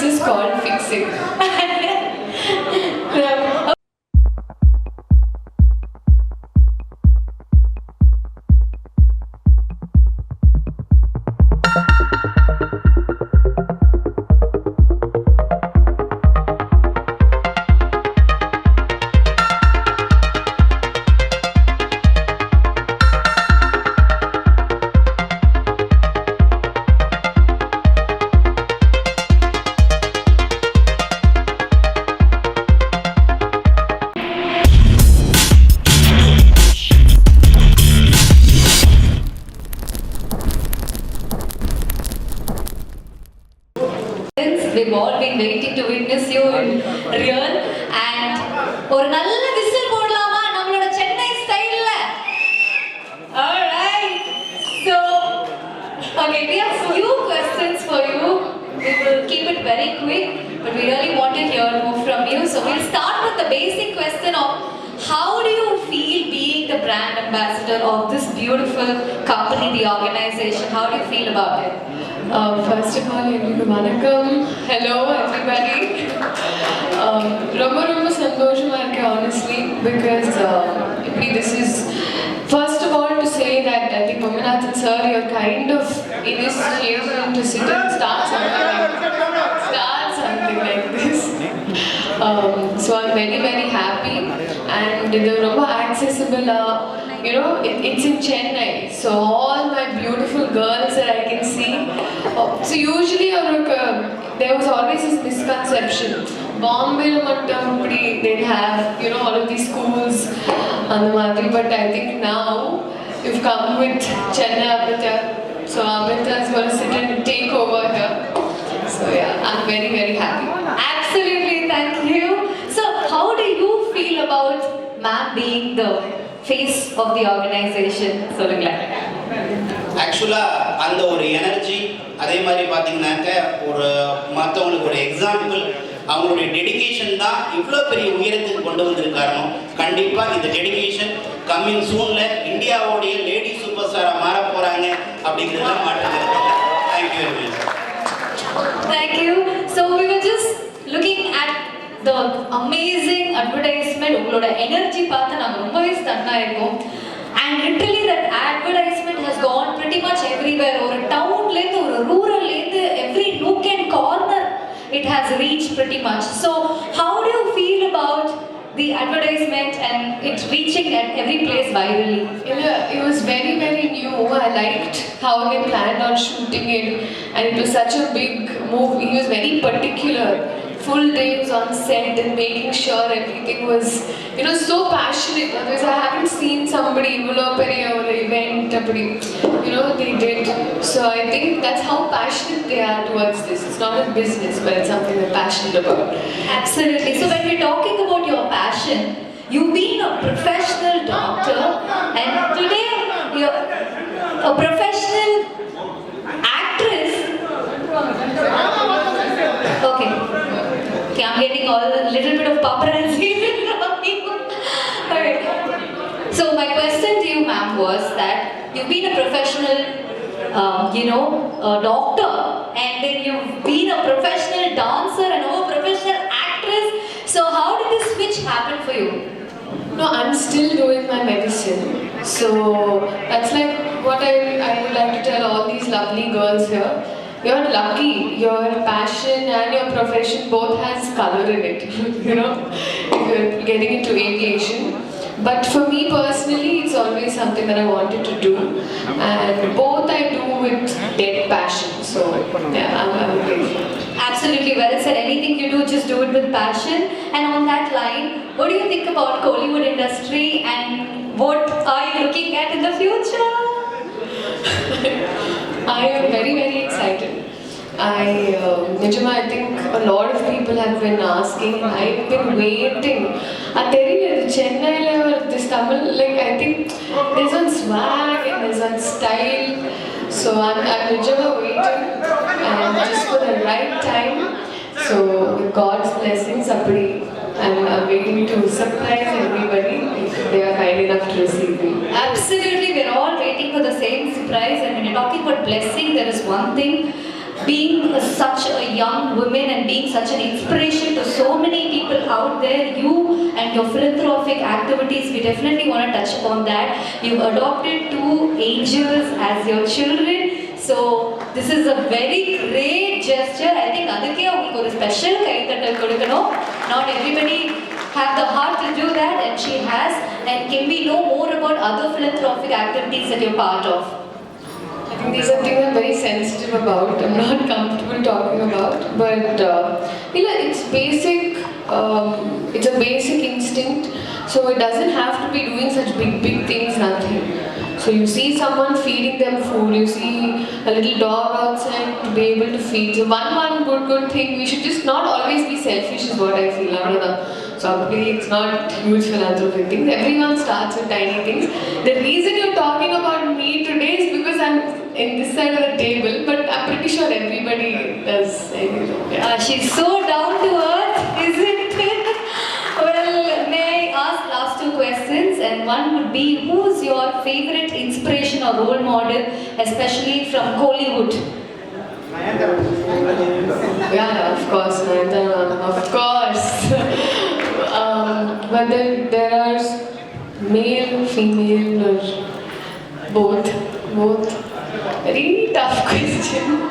This is called fixing. We've all been waiting to witness you in real and ஒரு நல்ல whistle போடலாமா நம்மளோட சென்னை ஸ்டைல்ல alright so okay we have few questions for you we will keep it very quick but we really want to hear more from you so we'll start with the basic question of how do you feel being the brand ambassador of this beautiful company the organization how do you feel about it Um, uh, first of all, everyone, vanakkam. Hello, everybody. Um, Romba romba sandoshma honestly, because uh, this is, first of all, to say that I think Pamanathan sir, you're kind of in this initiating to sit and start something like this. Start something like this. Um, so I'm very, very happy. And the Romba accessible, uh, you know, it, it's in Chennai. So all my beautiful girls that so usually uh, there was always this misconception. Bombay mumbai, did have, you know, all of these schools, Anamadi, but I think now you've come with Chennai Amrita. So Amrita is going to sit and take over here. So yeah, I'm very, very happy. Absolutely, thank you. So how do you feel about MAM being the face of the organization? So, Actually, and the energy அதே மாதிரி பார்த்தீங்கன்னாக்க ஒரு மற்றவங்களுக்கு ஒரு example அவங்களுடைய dedication தான் இவ்வளோ பெரிய உயரத்துக்கு கொண்டு வந்திருக்காரணும் கண்டிப்பாக இந்த டெடிகேஷன் கம்மிங் சூனில் இந்தியாவுடைய லேடி சூப்பர் ஸ்டாராக மாற போகிறாங்க அப்படிங்கிறத மாற்றுகிறது thank you very much Thank you. So, we were just looking at the amazing advertisement. உங்களோட எனர்ஜி பார்த்து நாங்கள் ரொம்பவே stun ஆயிருக்கோம் and literally that advertisement has gone it has reach pretty much so how do you feel about the advertisement and it reaching at every place virally Yeah, it was very, very new. I liked how they planned on shooting it, and it was such a big move. He was very particular. Full day was on set and making sure everything was, you know, so passionate. Otherwise, I haven't seen somebody இவ்வளோ பெரிய ஒரு event அப்படி, you know, they did. So I think that's how passionate they are towards this. It's not a business, but it's something they're passionate about. Absolutely. So when we're talking about your passion, you've been a professional doctor and today you're a professional actress. Okay. Okay, I'm getting all a little bit of paparazzi from. Alright. So my question to you, ma'am, was that you've been a professional, um, you know, a doctor, and then you've been a professional dancer and now a professional actress. So how did this switch happen for you? No, I'm still doing my medicine. So that's like what I, I would like to tell all these lovely girls here. You're lucky. Your passion and your profession both has color in it. you know, if you're getting into aviation. But for me personally, it's always something that I wanted to do, and both I do with dead passion. So yeah, I'm, I'm grateful. Absolutely well said. Anything you do, just do it with passion. And on that line, what do you think about Kollywood industry and what are you looking at in the future? I am very, very excited. I, uh, Nijama, I think a lot of people have been asking, I've been waiting. I tell you, Chennai, this Tamil, like, I think there's one swag and there's one style. So I'm, I'm Nijama waiting, and just for the right time. So, God's blessings, Apadi, I'm, I'm waiting to surprise everybody if they are kind enough to receive me. Absolutely, we're all waiting for the same surprise. And when you're talking about blessing, there is one thing being such a young woman and being such an inspiration to so many people out there. You and your philanthropic activities, we definitely want to touch upon that. You've adopted two angels as your children. So this is a very great gesture. I think அதுக்கே உங்களுக்கு ஒரு special கைத்தட்டல் கொடுக்கணும். Not everybody have the heart to do that and she has. And can we know more about other philanthropic activities that you're part of? These are things I'm very sensitive about. I'm not comfortable talking about, but uh, you know, it's basic. Um, it's a basic instinct. So it doesn't have to be doing such big, big things. Nothing. So you see someone feeding them food. You see a little dog outside to be able to feed. So one, one good, good thing. We should just not always be selfish. Is what I feel. Know. So probably it's not huge philanthropic things. Everyone starts with tiny things. The reason you're talking about me today is because I'm in this side of the table, but I'm pretty sure everybody does. Anyway. Yeah. Uh, she's so questions? One would be who's your favorite inspiration or role model, especially from Kollywood? Yeah, of course, Nayantara, of course. um, but then there are male, female, or both. Both. Very tough question.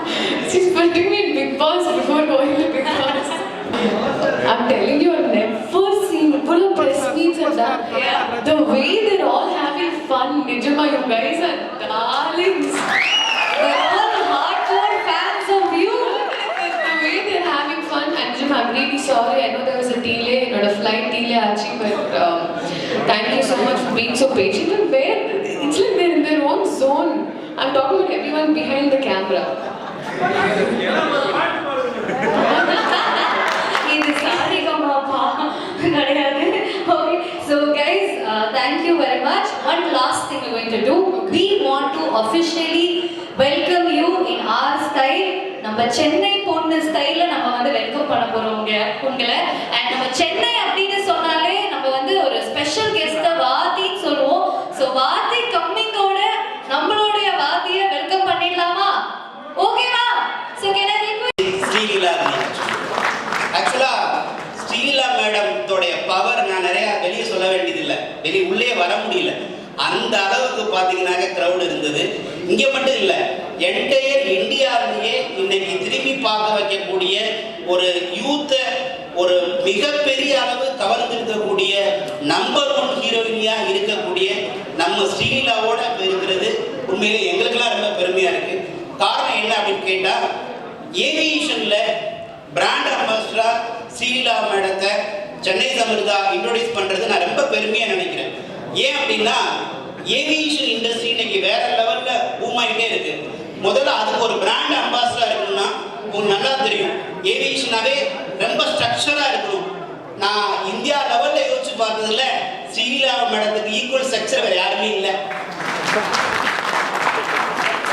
She's putting me in Big Boss before going to Big Boss. I'm telling you, I've never seen full of press meets and that. Yeah. The way they're all having fun, Nijama, you guys are darlings. We're all having fun, Nijima, you guys are darlings! They're all hardcore fans of you. the way they're having fun, and I'm really sorry. I know there was a delay, not a flight delay, actually, but um, thank you so much for being so patient. And where it's like they're in their own zone. I'm talking about everyone behind the camera. Want to officially welcome you in our style. நம்ம சென்னை பொண்ணு ஸ்டைல நம்ம வந்து welcome பண்ண போறோம் உங்களை and நம்ம சென்னை அப்படின்னு சொன்னாலே நம்ம வந்து ஒரு க்ரௌட் இருந்தது. இங்கே மட்டும் இல்லை என்டையர் இந்தியாவிலேயே இன்னைக்கு திரும்பி பார்க்க வைக்கக்கூடிய ஒரு யூத்தை ஒரு மிகப்பெரிய அளவு கவர்ந்திருக்கக்கூடிய நம்பர் ஒன் ஹீரோயினியா இருக்கக்கூடிய நம்ம ஸ்ரீலாவோட இருக்கிறது. உண்மையிலே எங்களுக்கெல்லாம் ரொம்ப பெருமையா இருக்கு. காரணம் என்ன அப்படின்னு கேட்டா ஏவியேஷன்ல பிராண்ட் அம்பாசிடரா ஸ்ரீலா மேடத்தை சென்னை சமிர்தா இன்ட்ரோடியூஸ் பண்றது நான் ரொம்ப பெருமையா நினைக்கிறேன். ஏன் அப்படின்னா ஏவியேஷன் இண்டஸ்ட்ரி இன்னைக்கு வேற லெவல்ல பூமாயிட்டே இருக்கு. முதல்ல அதுக்கு ஒரு பிராண்ட் அம்பாசிடர் இருக்கணும்னா உங்களுக்கு நல்லா தெரியும். ஏவியேஷனாவே ரொம்ப ஸ்ட்ரக்சரா இருக்கணும். நான் இந்தியா லெவல்ல யோசிச்சு பார்த்ததுல ஸ்ரீலா மேடத்துக்கு ஈக்குவல் ஸ்ட்ரக்சர் வேற யாருமே இல்லை.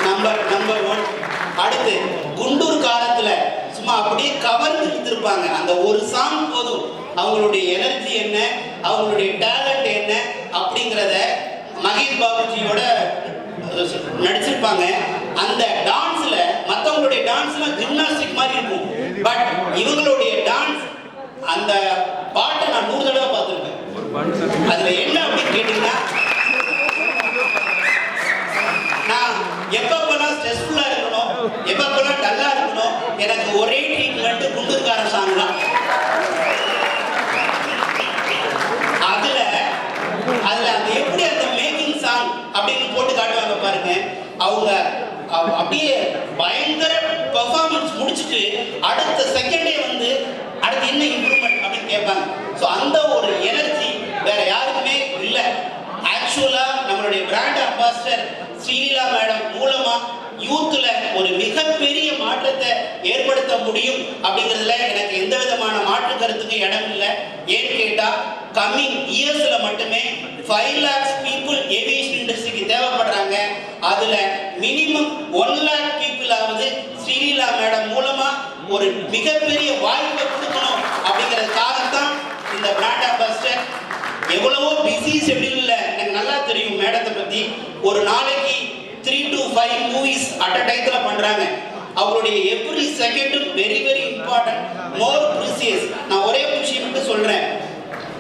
நம்பர் நம்பர் ஒன் அடுத்து குண்டூர் காலத்துல சும்மா அப்படியே கவர்ந்து இருந்திருப்பாங்க அந்த ஒரு சாங் போதும். அவங்களுடைய எனர்ஜி என்ன? அவங்களுடைய டேலண்ட் என்ன? அப்படிங்கிறத மகேஷ் பாபுஜியோட நடிச்சிருப்பாங்க. அந்த டான்ஸ்ல மத்தவங்களுடைய டான்ஸ்லாம் ஜிம்னாஸ்டிக் மாதிரி இருக்கும். பட் இவங்களுடைய டான்ஸ் அந்த பாட்டை நான் நூறு தடவை பார்த்துருக்கேன். அதுல என்ன அப்படின்னு கேட்டீங்கன்னா நான் எப்பப்பெல்லாம் ஸ்ட்ரெஸ்ஃபுல்லா இருக்கணும் எப்பப்பெல்லாம் டல்லா இருக்கணும் எனக்கு ஒரே ட்ரீட்மெண்ட் குண்டூர்கார சாங் தான் அதுல அதுல அந்த எப்படி அந்த மேக்கிங் சாங் அப்படின்னு போட்டு காட்டுவாங்க பாருங்க அவங்க அவ- அப்படியே பயங்கர பெர்ஃபார்மன்ஸ் முடிச்சுட்டு அடுத்த செகண்டே வந்து அடுத்து என்ன இம்ப்ரூவ்மெண்ட் அப்படின்னு கேட்பாங்க ஸோ அந்த ஒரு எனர்ஜி வேற யாருக்குமே இல்லை ஆக்சுவலா நம்மளுடைய பாஸ்டர் ஸ்ரீலீலா மேடம் மூலமா யூத்ல ஒரு மிகப்பெரிய மாற்றத்தை ஏற்படுத்த முடியும் அப்படிங்கிறதுல எனக்கு எந்த விதமான மாற்று கருத்துக்கு இடம் இல்லை. ஏன்னு கேட்டா கம்மிங் இயர்ஸ்ல மட்டுமே ஃபைவ் லேக்ஸ் பீப்புள் ஏவியேஷன் இண்டஸ்ட்ரிக்கு தேவைப்படுறாங்க. அதுல மினிமம் ஒன் லேக் பீப்புள் ஆவது ஸ்ரீலீலா மேடம் மூலமா ஒரு மிகப்பெரிய வாய்ப்பை கொடுக்கணும் அப்படிங்கிறதுக்காகத்தான் இந்த பிராண்ட் அம்பாசிடர் எவ்வளவோ பிஸி ஷெட்யூல்ல எனக்கு நல்லா தெரியும் மேடத்தை பத்தி ஒரு நாளைக்கு three to five movies at a டைத்தில் பண்ணுறாங்க அவருடைய every செகண்டும் very very important more precious நான் ஒரே விஷயம் மட்டும் சொல்கிறேன்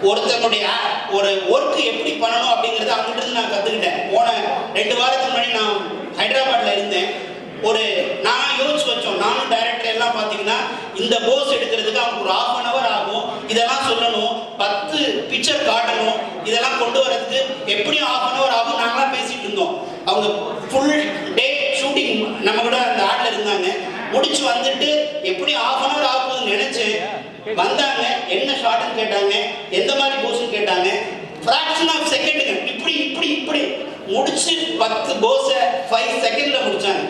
ஒருத்தனுடைய ஒரு ஒர்க் எப்படி பண்ணணும் அப்படிங்கறத அவங்ககிட்ட நான் கற்றுக்கிட்டேன் போன ரெண்டு வாரத்துக்கு முன்னாடி நான் ஹைதராபாத்தில் இருந்தேன். ஒரு நான் யோசிச்சு வச்சோம். நானும் டைரக்டர் எல்லாம் பார்த்தீங்கன்னா இந்த போஸ் எடுக்கிறதுக்கு அவங்க ஒரு ஹாஃப் அன் அவர் ஆகும். இதெல்லாம் சொல்லணும். பத்து பிக்சர் காட்டணும். இதெல்லாம் கொண்டு வரதுக்கு எப்படியும் ஹாஃப் அன் அவங்க ஃபுல் டே ஷூட்டிங் நம்ம கூட அந்த ஆட்ல இருந்தாங்க. முடிச்சு வந்துட்டு எப்படி ஆஃப் அன் அவர் ஆகுதுன்னு நினைச்சு வந்தாங்க. என்ன ஷார்ட்னு கேட்டாங்க. எந்த மாதிரி போஸ்ன்னு கேட்டாங்க. ஃப்ராக்ஷன் ஆஃப் செகண்டுங்க இப்படி இப்படி இப்படி. முடிச்சு பத்து போஸை ஃபைவ் செகண்ட்ல முடிச்சாங்க.